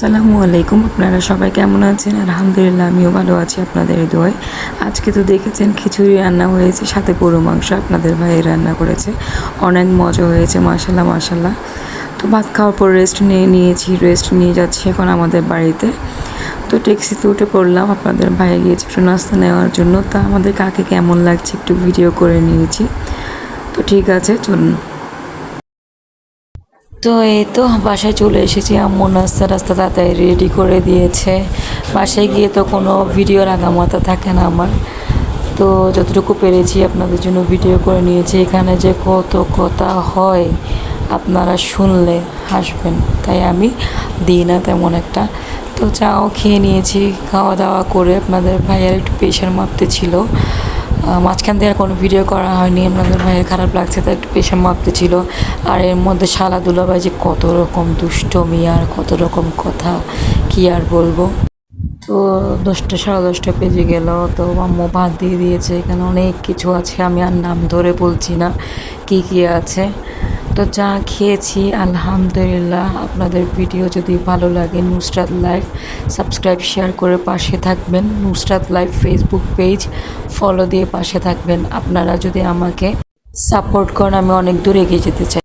আসসালামু আলাইকুম, আপনারা সবাই কেমন আছেন? আলহামদুলিল্লাহ, আমিও ভালো আছি আপনাদের দোয়ায়। আজকে তো দেখেছেন খিচুড়ি রান্না হয়েছে, সাথে গরু মাংস আপনাদের ভাই রান্না করেছে। অনেক মজা হয়েছে মাশাল্লাহ মাশাল্লাহ তো ভাত খাওয়ার পর রেস্ট নিয়ে নিয়েছি রেস্ট নিয়ে যাচ্ছি এখন আমাদের বাড়িতে। তো ট্যাক্সিতে উঠে পড়লাম, আপনাদের ভাইয়ে গিয়েছে একটু নাস্তা নেওয়ার জন্য। তা আমাদের কাকে কেমন লাগছে একটু ভিডিও করে নিয়েছি। তো ঠিক আছে, চলুন। তো এই তো বাসায় চলে এসেছি। আম্মু নাস্তা রাস্তা তাড়াতাড়ি রেডি করে দিয়েছে। বাসায় গিয়ে তো কোনো ভিডিওর আগামাতা থাকে না আমার। তো যতটুকু পেরেছি আপনাদের জন্য ভিডিও করে নিয়েছি। এখানে যে কত কথা হয় আপনারা শুনলে হাসবেন। তাই আমি দিই না তেমন একটা। তো চাও খেয়ে নিয়েছি। খাওয়া দাওয়া করে আপনাদের ভাইয়ার একটু প্রেশার মাপতে ছিল। মাঝখান দিয়ে আর কোনো ভিডিও করা হয়নি। আপনাদের ভাইয়ের খারাপ লাগছে তো একটু পেশা মাপতে ছিল আর এর মধ্যে শালা দুলাভাই যে কত রকম দুষ্টমি আর কত রকম কথা, কি আর বলব? তো দশটা, সাড়ে দশটা পেজে গেল, তো আম্মু ভাত দিয়ে দিয়েছে। এখানে অনেক কিছু আছে, আমি আর নাম ধরে বলছি না, কি কি আছে। তো যা খেয়েছি, আলহামদুলিল্লাহ। আপনাদের ভিডিও যদি ভালো লাগে, নুসরাত লাইফ, সাবস্ক্রাইব, শেয়ার করে পাশে থাকবেন। Nusrat life Facebook page follow দিয়ে পাশে থাকবেন। আপনারা যদি আমাকে সাপোর্ট করেন, আমি অনেক দূর এগিয়ে যেতে চাই।